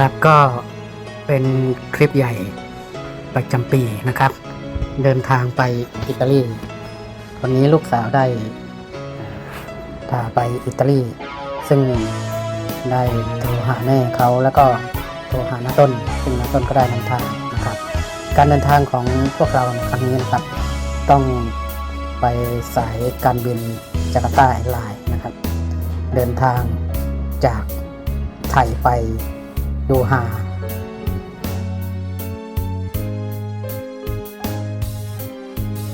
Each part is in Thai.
ครับก็เป็นคลิปใหญ่ประจำปีนะครับ เดินทางไปอิตาลีวันนี้ลูกสาวได้พาไปอิตาลี ซึ่งได้โทรหาแม่เขาแล้วก็โทรหาน้าต้น ซึ่งน้าต้นก็ได้นำทางนะครับ การเดินทางของพวกเราในครั้งนี้นะครับ ต้องไปสายการบินจาการ์ตาแอร์ไลน์นะครับ เดินทางจากไทยไป ดูฮา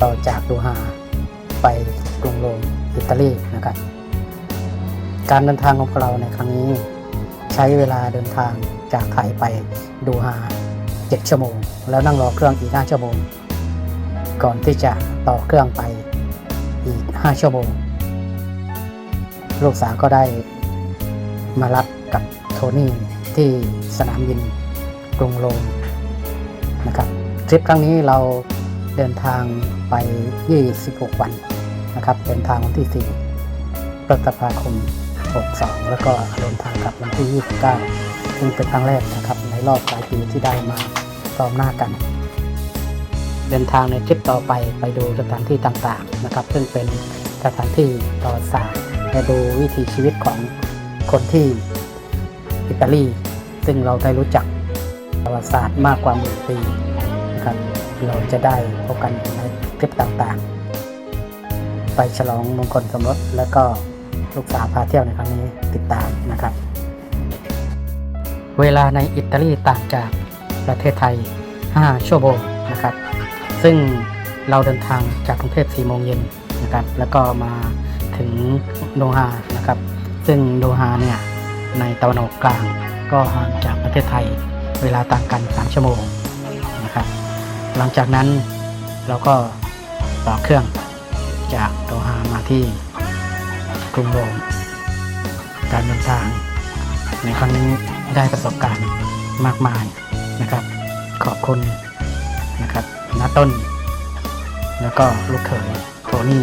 ต่อจากดูฮาไปกรุงโรมอิตาลีนะครับ การเดินทางของพวกเราในครั้งนี้ ใช้เวลาเดินทางจากไทยไปดูฮา7 ชั่วโมง แล้วนั่งรอเครื่องอีก 5 ชั่วโมง ก่อนที่จะต่อเครื่องไปอีก 5 ชั่วโมง ลูกสาวก็ได้มารับกับโทนี่ ที่สนามบินกรุงโรมนะครับทริปครั้งนี้เราเดินทางไป 26 วันนะครับเดินทางวันที่ 4 พฤษภาคม 62 แล้วก็เดินทางกลับวันที่ 29 ซึ่งเป็นครั้งแรกนะครับในรอบหลายปีที่ได้มาพร้อมหน้ากัน เดินทางในทริปต่อไปไปดูสถานที่ต่างๆนะครับ ซึ่งเป็นสถานที่ติศาสตร์และดูวิถีชีวิตของคนที่อิตาลี ซึ่งเราได้รู้จักประวัติศาสตร์มากกว่าหมื่นปีนะครับเราจะได้พบกันในทริปต่างๆ ไปฉลองมงคลสมรสแล้วก็ลูกสาวพาเที่ยวในครั้งนี้ติดตามนะครับ เวลาในอิตาลีต่างจากประเทศไทย 5 ชั่วโมงนะครับ ซึ่งเราเดินทางจากกรุงเทพ4โมงเย็นนะครับ แล้วก็มาถึงโดฮานะครับ ซึ่งโดฮาเนี่ยในตะวันออกกลาง ก็ห่างจากประเทศไทยเวลาต่างกัน 3 ชั่วโมงนะครับ หลังจากนั้นเราก็ต่อเครื่องจากโดฮามาที่กรุงโรม การเดินทาง ในครั้งนี้ได้ประสบการณ์มากมายนะครับ ขอบคุณนะครับนาต้น แล้วก็ลูกเขยโทนี่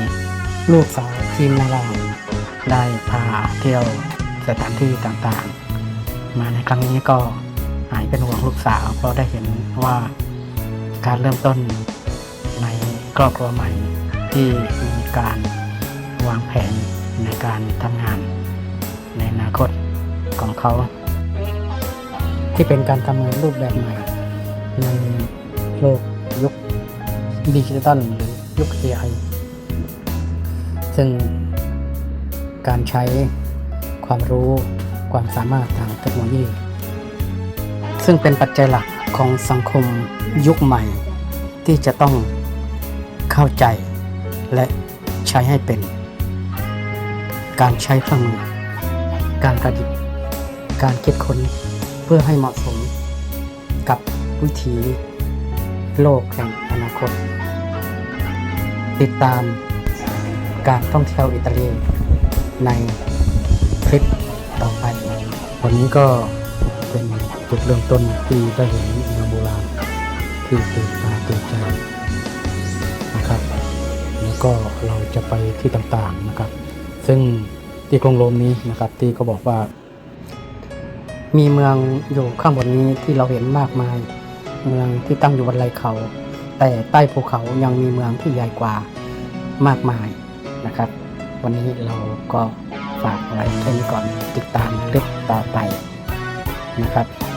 ลูกสาวทีมนาเราได้พาเที่ยวสถานที่ต่างๆ มาในครั้งนี้ก็หายเป็นห่วงลูกสาวเพราะได้เห็นว่าการเริ่มต้นในครอบครัวใหม่ที่มีการวางแผนในการทำงานในอนาคตของเขา ที่เป็นการทำงานรูปแบบใหม่ในโลกยุคดิจิทัลหรือยุค AI ซึ่งการใช้ความรู้ ความสามารถทางเทคโนโลยี ซึ่งเป็นปัจจัยหลักของสังคมยุคใหม่ ที่จะต้องเข้าใจและใช้ให้เป็น การใช้เครื่องมือ การประดิษฐ์ การคิดค้นเพื่อให้เหมาะสมกับวิถีโลกแห่งอนาคต ติดตามการท่องเที่ยวอิตาลีในคลิปต่อไป วันนี้ก็เป็นจุดเริ่มต้นที่ได้เห็นเมืองโบราณที่ตื่นตาตื่นใจนะครับ แล้วก็เราจะไปที่ต่างๆนะครับ ซึ่งที่กรุงโรมนี้นะครับที่เขาบอกว่า มีเมืองอยู่ข้างบนนี้ที่เราเห็นมากมาย เมืองที่ตั้งอยู่บนไหล่เขา แต่ใต้ภูเขายังมีเมืองที่ใหญ่กว่ามากมายนะครับ วันนี้เราก็ ฝากไว้แค่นี้ก่อนติดตามคลิปต่อไปนะครับ